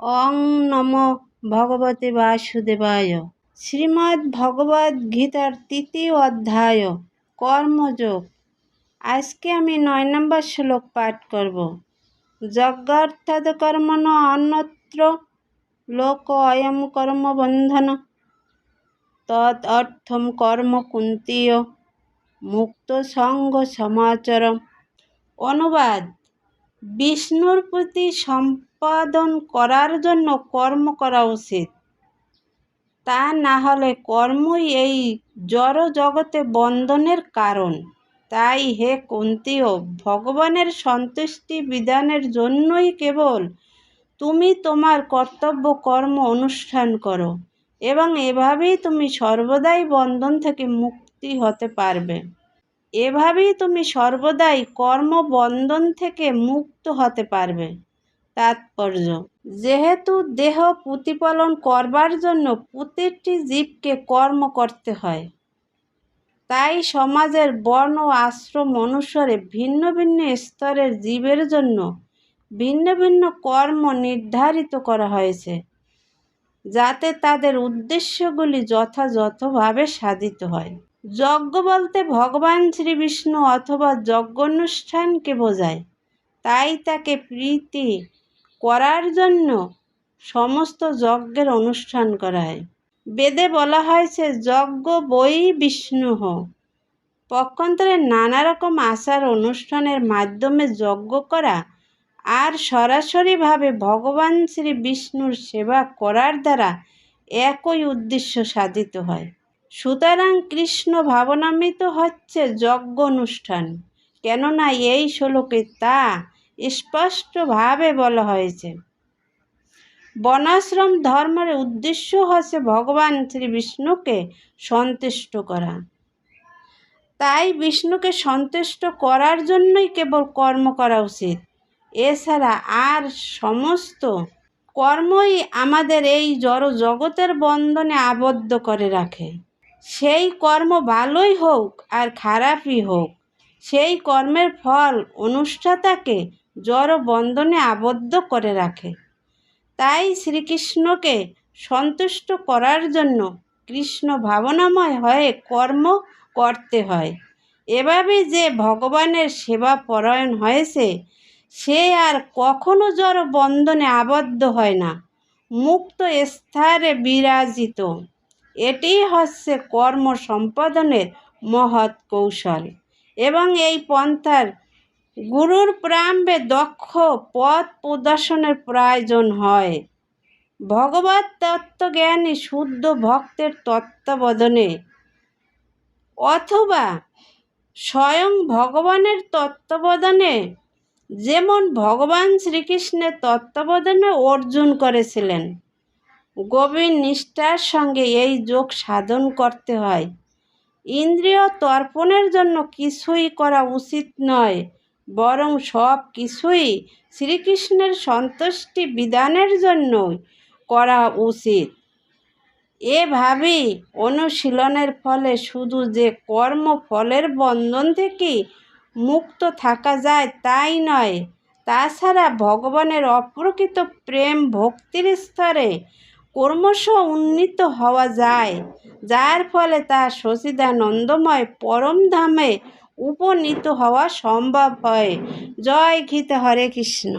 অং নম ভগবতে বাসুদেবায়। শ্রীমদ্ ভগবদ গীতার তৃতীয় অধ্যায়, কর্মযোগ। আজকে আমি নয় নম্বর শ্লোক পাঠ করব। যজ্ঞার্থাৎ কর্মণ অন্যত্র, লোক অয়ম কর্মবন্ধন তৎ অর্থম কর্ম কুন্তীয়, মুক্ত সঙ্গ সমাচর অনুবাদ, বিষ্ণুর প্রতি সম্পাদন করার জন্য কর্ম করা উচিত। তা না হলে কর্মই এই জড় জগতে বন্ধনের কারণ। তাই হে কুন্তীয় ভগবানের সন্তুষ্টি বিধানের জন্যই কেবল তুমি তোমার কর্তব্য, কর্ম অনুষ্ঠান করো এবং এভাবেই তুমি সর্বদাই বন্ধন থেকে মুক্তি হতে পারবে। এভাবেই তুমি সর্বদাই কর্মবন্ধন থেকে মুক্ত হতে পারবে। তাৎপর্য। যেহেতু দেহ প্রতিপালন করবার জন্য প্রতিটি জীবকে কর্ম করতে হয়, তাই সমাজের বর্ণ আশ্রম অনুসারে ভিন্ন ভিন্ন স্তরের জীবের জন্য ভিন্ন ভিন্ন কর্ম নির্ধারিত করা হয়েছে, যাতে তাদের উদ্দেশ্যগুলি যথাযথভাবে সাধিত হয়। যজ্ঞ বলতে ভগবান শ্রী বিষ্ণু অথবা যজ্ঞ অনুষ্ঠানকে বোঝায়, তাই তাকে প্রীতি করার জন্য সমস্ত যজ্ঞের অনুষ্ঠান করা হয় বেদে বলা হয়েছে যজ্ঞ বই বিষ্ণু পক্ষান্তরে নানা রকম আচার অনুষ্ঠানের মাধ্যমে যজ্ঞ করা আর সরাসরিভাবে ভগবান শ্রী বিষ্ণুর সেবা করার দ্বারা একই উদ্দেশ্য সাধিত হয়। সুতরাং কৃষ্ণ ভাবনামৃত হচ্ছে যজ্ঞ অনুষ্ঠান, কেননা এই শ্লোকে তা স্পষ্টভাবে বলা হয়েছে। বনাশ্রম ধর্মের উদ্দেশ্য হচ্ছে ভগবান শ্রী বিষ্ণুকে সন্তুষ্ট করা। তাই বিষ্ণুকে সন্তুষ্ট করার জন্যই কেবল কর্ম করা উচিত। এছাড়া আর সমস্ত কর্মই আমাদের এই জড় জগতের বন্ধনে আবদ্ধ করে রাখে। সেই কর্ম ভালোই হোক আর খারাপই হোক, সেই কর্মের ফল অনুষ্ঠাতাকে জড় বন্ধনে আবদ্ধ করে রাখে। তাই শ্রীকৃষ্ণকে সন্তুষ্ট করার জন্য কৃষ্ণ ভাবনাময় হয়ে কর্ম করতে হয়। এভাবে যে ভগবানের সেবা পরায়ণ হয়েছে, সে আর কখনো জড় বন্ধনে আবদ্ধ হয় না, মুক্ত স্তরে বিরাজিত। এটি হচ্ছে কর্ম সম্পাদনের মহৎ কৌশল এবং এই পন্থার গুরুর প্রাম্বে দক্ষ পথ প্রদর্শনের প্রয়োজন হয়। ভগবত তত্ত্বজ্ঞানী শুদ্ধ ভক্তের তত্ত্বাবধানে অথবা স্বয়ং ভগবানের তত্ত্বাবধানে যেমন ভগবান শ্রীকৃষ্ণের তত্ত্বাবধানে অর্জুন করেছিলেন গভীর নিষ্ঠার সঙ্গে এই যোগ সাধন করতে হয়। ইন্দ্রিয় তর্পণের জন্য কিছুই করা উচিত নয়। বরং সব কিছুই শ্রীকৃষ্ণের সন্তুষ্টি বিধানের জন্যই করা উচিত। এভাবেই অনুশীলনের ফলে শুধু যে কর্মফলের বন্ধন থেকে মুক্ত থাকা যায় তাই নয়, তাছাড়া ভগবানের অপ্রকৃত প্রেম ভক্তির স্তরে ক্রমশ উন্নীত হওয়া যায়, যার ফলে তা সচিদানন্দময় পরমধামে উপনীত হওয়া সম্ভব হয়। জয় গীতা হরে কৃষ্ণ।